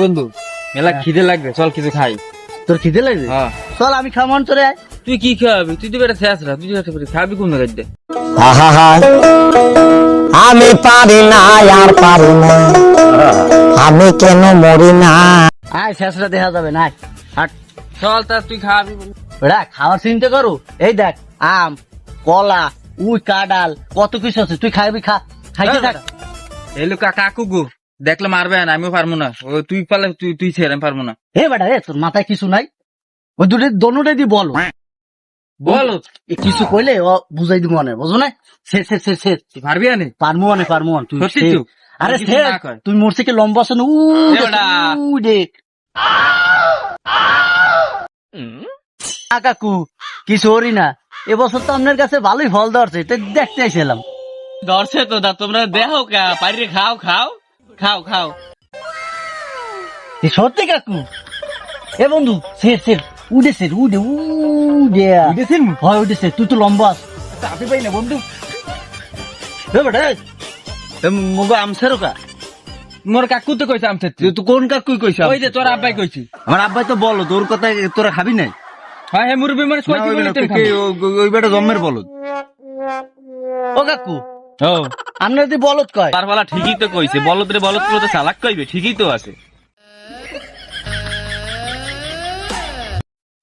বন্ধু মেলা খিদে লাগবে চল কিছু খাই। তোর খিদে লাগবে? হ্যাঁ। চল আমি খামন তোরে আয়। তুই কি খাবি? তুই তো বেটা শেষ তুই তো খাবি কোন জায়গায় আহা আমি পারি না আর পারি না। আমি কেন মরি না? আয় শেষটা দেখা যাবে না চল তা তুই খাবি ওরা খাওয়ার চিন্তা করো। এই দেখ আম কলা উই কাডাল কত কিছু আছে তুই খাবি খা খাইতে থাক। এলো কাকু গো দেখলে মারবে না আমিও পারব না। ও তুই পারলে তুই তুই ছেড়ে আমি পারব না। হে বেটা রে তোর মাথায় কিছু নাই? ওই দুটো দনুটাই দি বলো। বলো। এ কিছু কইলে ও বুঝাই দিব মনে বুঝো না? সে সে সে সে তুই পারবি না পারমু অনে পারমু অনে তুই সত্যি। আরে সে তুই মোর থেকে লম্বা আছে না? উ এ বেটা। উ দেখ। কাকু কিছু হরি না। এবছর তো আপনার কাছে ভালোই ফল ধরছে তো দেখতে আইছিলাম। দর্শে তো দা তোমরা দেখো কা পারি খাও খাও খাও খাও। সত্যি কাকু? এ বন্ধু সে সে উঠেছে উঠে উঠে। উঠেছেন? হয় উঠেছে তুই তো লম্বা আছ চাপি পাই না বন্ধু। এ বেটা এ মগো আমছেরো কা? মোর কাকু তো কইছে আমি তুই তো কোন কাকুই কইছ ওই যে তোর আব্বাই কইছি। আমার আব্বাই তো বলো তোর কথা তোরা খাবি নাই? হ্যাঁ হে মুরবি মানে কইছি বলে তুই খাবি। ওই বেটা জন্মের বলদ। ও কাকু। ও। আপনি যদি বলদ কয়? তার বেলা ঠিকই তো কইছে বলদ রে বলদ তো চালাক কইবে ঠিকই তো আছে।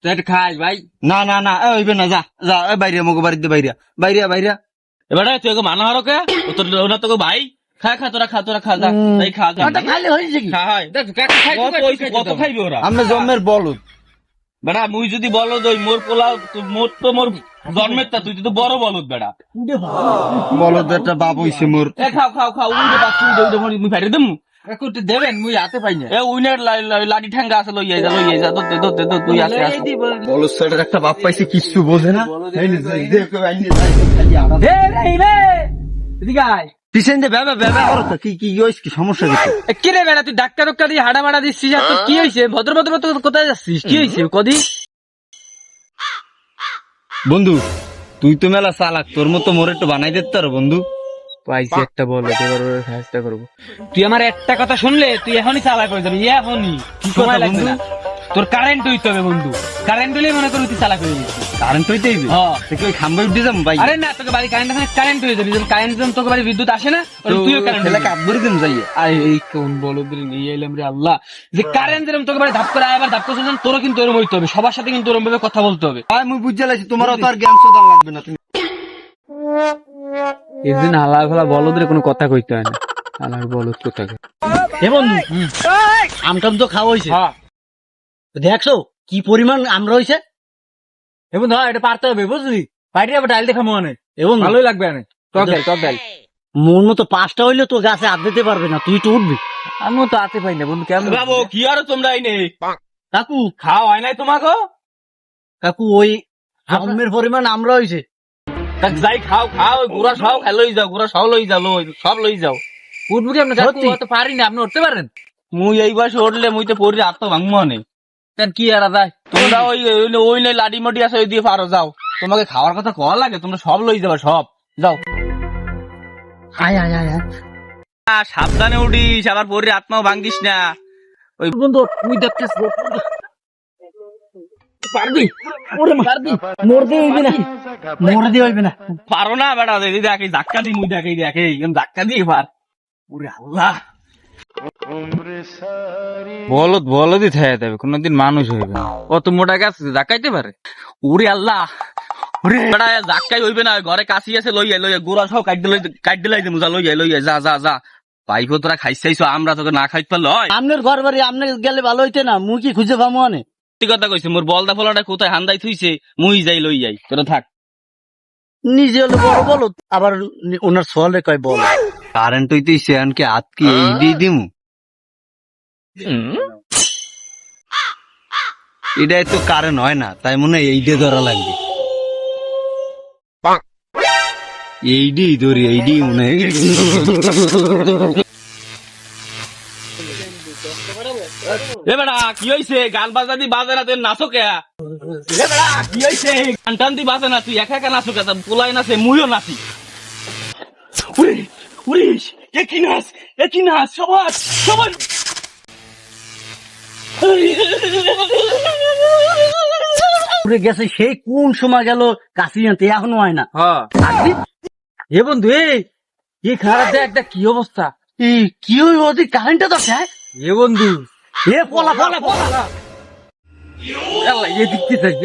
একটু খাই ভাই। না না না না যা যা এ বাইরে মগো বাড়িতে বাইরে বাইরে বাইরে এবারে তুই ওকে মানা হারো কে? ও তোর ওনা তোকে ভাই? খা খা তোরা খা তোরা খা যা এই খা যা। ওটা খালি হয়েছে কি? খা হয়। দেখ কাকা খাই কত খাইবে ওরা? আমরা জন্মের বলদ। বেড়া মুই যদি বলদ ওই মোর পোলাও মোর তো মোর জন্মের তা তুই তো বড় বলদ বেড়া বলদ একটা বাপ হইছে মোর এ খাও খাও খাও উইডে পাচ্ছি উইডে উইডে মুই ফাইরে দেম তুই দেবেন মুই হাতে পাই না এ উইনার লাডি ঠাঙ্গা আছে লইয়া যা লইয়া যা দতে দতে দতে তুই আসে আসে বলদ ছেলের একটা বাপ পাইছে কিচ্ছু বোঝে না এ রে রে এদিকে আয় পিছন দিয়ে করো তো, কি কি হইছে কি সমস্যা কিছু? কি রে বেড়া তুই ডাক্তার ডাক্তার দিয়ে হাড়া মারা দিচ্ছিস আর তোর কি হয়েছে? ভদ্র ভদ্র ভদ্র কোথায় যাচ্ছিস? কি হয়েছে? কদি? বন্ধু তুই তো মেলা চালাক তোর মতো মোর একটু বানাই দিতে পারো বন্ধু? পাইছি একটা বল এবার করব। তুই আমার একটা কথা শুনলে তুই এখনই চালাক হয়ে যাবি এখনই। কি কথা সময় লাগবে বন্ধু? না। তোর কারেন্ট হইতে হবে বন্ধু। কারেন্ট হলে মনে করি তুই চালাক হয়ে যাবি কারেন্ট হইতে হইবে? হ্যাঁ। তুই ওই খাম্বাই উঠে যাম ভাই? আরে না তোকে বাড়ি কারেন্ট এখন কারেন্ট হয়ে যাবি যখন কারেন্ট যখন তোকে বাড়ি বিদ্যুৎ আসে না তুইও কারেন্ট যাইয়ে আরে এই কোন বলো দিন নিয়ে এলাম রে আল্লাহ। যে কারেন্ট যেরকম তোকে বাড়ি ধাপ করে আয়, আবার ধাপ করে যখন তোরও কিন্তু ওরম হইতে হবে। সবার সাথে কিন্তু ওরম ভাবে কথা বলতে হবে। বুঝতে লাগছি তোমারও তো আর জ্ঞান লাগবে না তুমি। এদিন আল্লাহ ভালা বলদের কোনো কথা কইতে হয় না। আল্লাহ বলদ কোথাকে হে বন্ধু আমটাম তো খাওয়া হয়েছে হ্যাঁ দেখছ কি পরিমাণ আমরা হয়েছে এবং ধর এটা পারতে হবে বুঝলি? পাইটি আবার ডাল দেখা মনে। এবং ভালোই লাগবে না টক ডাল টক ডাল। মন মতো পাঁচটা হইলে তো গাছে হাত দিতে পারবে না তুই তো উঠবি। আমিও তো আতে পাই না বন্ধু কেমন? বাবু কি আর তোমরা আইনে কাকু খাওয়া হয় নাই তোমাকে? কাকু ওই জন্মের পরিমাণ আমরা হয়েছে যাই খাও খাও গুড়া সব খাই লই যাও গুড়া সব লই যাও সব লই যাও। উঠবো কেমন? সত্যি? পারি না আপনি উঠতে পারেন? মুই এই বয়সে উঠলে মুই তো পরি আত্ম ভাঙবো নে। কি আর যায়? তোমরা ওই ওই- নাই লাডি মডি আছে ওই দিয়ে পারো যাও। তোমাকে খাওয়ার কথা কওয়া লাগে তোমরা সব লই যাবে সব। যাও। আয় আয় আয়। সাবধানে উঠিস আবার পরির আত্মাও ভাঙ্গিস না। ওই বন্ধু তুই দেখছিস পারবি? পারবি? মরতে হইবে না। মরতে হইবে না। পারো না বেটা দিদি দেখ ধাক্কা দি মুই দেখ ধাক্কা দিয়ে পার। ওরে আল্লাহ। বলদ বলদই থেকে যাবে কোনদিন মানুষ হইবে কত মোটা গাছ ধাক্কাইতে পারে? ওরে আল্লাহ! ধাক্কাই হইবে না ঘরে কাশি আছে লইয়া লইয়া গোড়া সব কাট দিলাই কাট দিলাই মুজা লইয়া লইয়া যা যা যা। পাইপো তোরা খাইছাইছো আমরা তোকে না খাইতে পারলে আপনার ঘর বাড়ি আপনি গেলে ভালো হইতে না মুই কি খুঁজে পাবো অনে কথা কইছে মোর বলদা ফলাটা কোথায় হান্দাই থুইছে মুই যাই লই যাই তোরা থাক। নিজে হলো বড় বলো আবার ওনার সোয়ালে কয় বল কারেন্ট হইতে সেয়ানকে হাত কি এই দিয়ে দিমু। এটাই তো কারেন্ট হয় না তাই মনে হয় এই দিয়ে ধরা লাগবে। এই দিয়ে ধরি এই দিয়ে মনে হয়। এ কি হইছে? গান বাজা দি বাজে না তুই নাচো কে? এ কি হইছে? গান টান দি বাজে না তুই একা একা নাচো কে? পোলাই নাচে মুইও নাচি। উরে উরে এ কি নাচ এ কি নাচ সবার সবার পুরে গেছে সেই কোন সময় গেল কাশি আনতে এখনও হয় না। হ্যাঁ। এ বন্ধু এ এ খারাপ দেখ দেখ কি অবস্থা। এই কি ওই ওদের কারেন্টটা তো খায় এ বন্ধু। এ পলা পলা পলা। আল্লাহ এ দিকতে যাই।